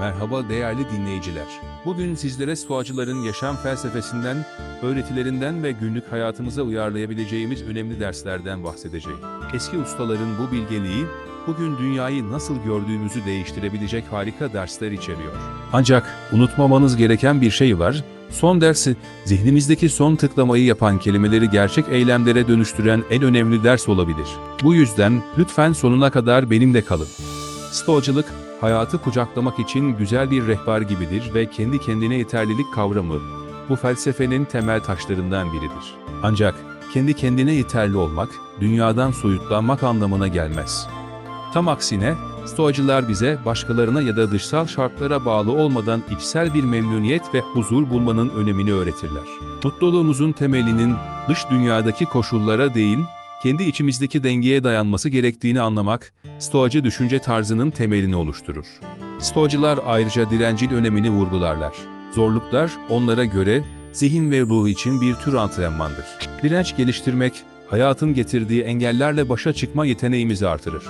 Merhaba değerli dinleyiciler. Bugün sizlere stoacıların yaşam felsefesinden, öğretilerinden ve günlük hayatımıza uyarlayabileceğimiz önemli derslerden bahsedeceğim. Eski ustaların bu bilgeliği, bugün dünyayı nasıl gördüğümüzü değiştirebilecek harika dersler içeriyor. Ancak unutmamanız gereken bir şey var. Son dersi, zihnimizdeki son tıklamayı yapan kelimeleri gerçek eylemlere dönüştüren en önemli ders olabilir. Bu yüzden lütfen sonuna kadar benimle kalın. Stoacılık, hayatı kucaklamak için güzel bir rehber gibidir ve kendi kendine yeterlilik kavramı, bu felsefenin temel taşlarından biridir. Ancak kendi kendine yeterli olmak, dünyadan soyutlanmak anlamına gelmez. Tam aksine, Stoacılar bize başkalarına ya da dışsal şartlara bağlı olmadan içsel bir memnuniyet ve huzur bulmanın önemini öğretirler. Mutluluğumuzun temelinin dış dünyadaki koşullara değil, kendi içimizdeki dengeye dayanması gerektiğini anlamak, Stoacı düşünce tarzının temelini oluşturur. Stoacılar ayrıca direncin önemini vurgularlar. Zorluklar onlara göre zihin ve ruh için bir tür antrenmandır. Direnç geliştirmek, hayatın getirdiği engellerle başa çıkma yeteneğimizi artırır.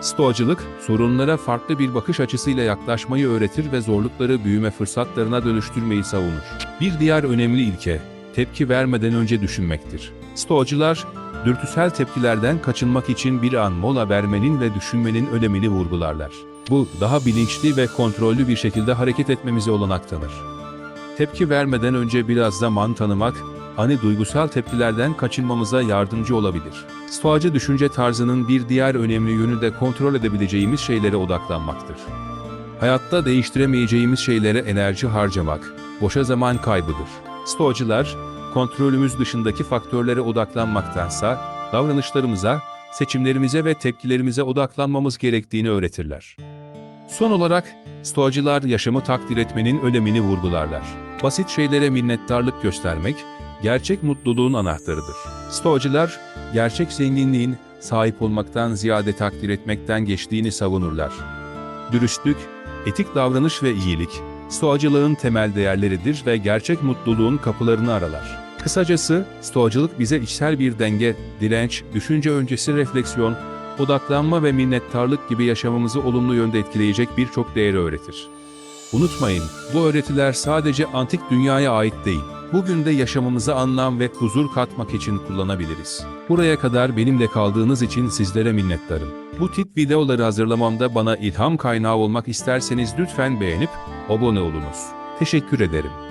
Stoacılık, sorunlara farklı bir bakış açısıyla yaklaşmayı öğretir ve zorlukları büyüme fırsatlarına dönüştürmeyi savunur. Bir diğer önemli ilke, tepki vermeden önce düşünmektir. Stoacılar, dürtüsel tepkilerden kaçınmak için bir an mola vermenin ve düşünmenin önemini vurgularlar. Bu, daha bilinçli ve kontrollü bir şekilde hareket etmemize olanak tanır. Tepki vermeden önce biraz zaman tanımak, hani duygusal tepkilerden kaçınmamıza yardımcı olabilir. Stoacı düşünce tarzının bir diğer önemli yönü de kontrol edebileceğimiz şeylere odaklanmaktır. Hayatta değiştiremeyeceğimiz şeylere enerji harcamak, boşa zaman kaybıdır. Stoacılar, kontrolümüz dışındaki faktörlere odaklanmaktansa, davranışlarımıza, seçimlerimize ve tepkilerimize odaklanmamız gerektiğini öğretirler. Son olarak, Stoacılar yaşamı takdir etmenin önemini vurgularlar. Basit şeylere minnettarlık göstermek, gerçek mutluluğun anahtarıdır. Stoacılar, gerçek zenginliğin sahip olmaktan ziyade takdir etmekten geçtiğini savunurlar. Dürüstlük, etik davranış ve iyilik, Stoacılığın temel değerleridir ve gerçek mutluluğun kapılarını aralar. Kısacası, Stoacılık bize içsel bir denge, direnç, düşünce öncesi refleksiyon, odaklanma ve minnettarlık gibi yaşamımızı olumlu yönde etkileyecek birçok değeri öğretir. Unutmayın, bu öğretiler sadece antik dünyaya ait değil. Bugün de yaşamımıza anlam ve huzur katmak için kullanabiliriz. Buraya kadar benimle kaldığınız için sizlere minnettarım. Bu tip videoları hazırlamamda bana ilham kaynağı olmak isterseniz lütfen beğenip abone olunuz. Teşekkür ederim.